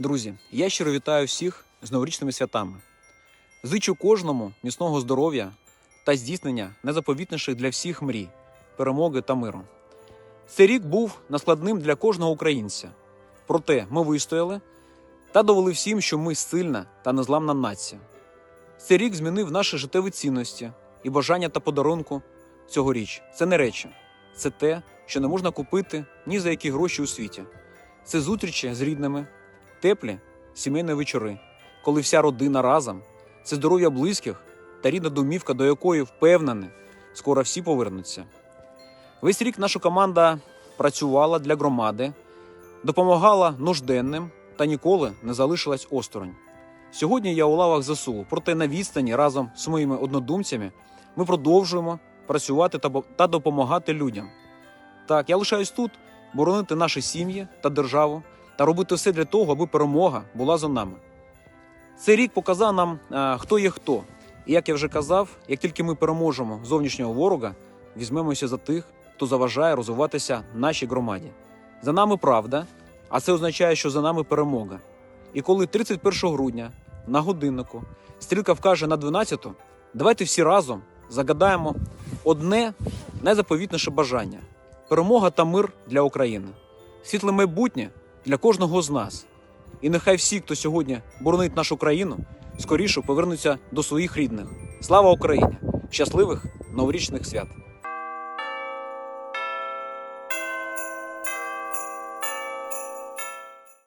Друзі, я щиро вітаю всіх з новорічними святами. Зичу кожному міцного здоров'я та здійснення найзаповітніших для всіх мрій, перемоги та миру. Цей рік був наскладним для кожного українця. Проте ми вистояли та довели всім, що ми сильна та незламна нація. Цей рік змінив наші життєві цінності і бажання та подарунку цьогоріч. Це не речі, це те, що не можна купити ні за які гроші у світі. Це зустрічі з рідними, теплі сімейні вечори, коли вся родина разом, це здоров'я близьких та рідна домівка, до якої впевнені, скоро всі повернуться. Весь рік наша команда працювала для громади, допомагала нужденним та ніколи не залишилась осторонь. Сьогодні я у лавах ЗСУ, проте на відстані разом з моїми однодумцями ми продовжуємо працювати та допомагати людям. Так, я лишаюсь тут, боронити наші сім'ї та державу та робити все для того, аби перемога була за нами. Цей рік показав нам, е, хто є хто. І як я вже казав, як тільки ми переможемо зовнішнього ворога, візьмемося за тих, хто заважає розвиватися нашій громаді. За нами правда, а це означає, що за нами перемога. І коли 31 грудня на годиннику стрілка вкаже на 12, давайте всі разом загадаємо одне найзаповітніше бажання перемога та мир для України, світле майбутнє для кожного з нас. І нехай всі, хто сьогодні боронить нашу країну, скоріше повернуться до своїх рідних. Слава Україні! Щасливих новорічних свят!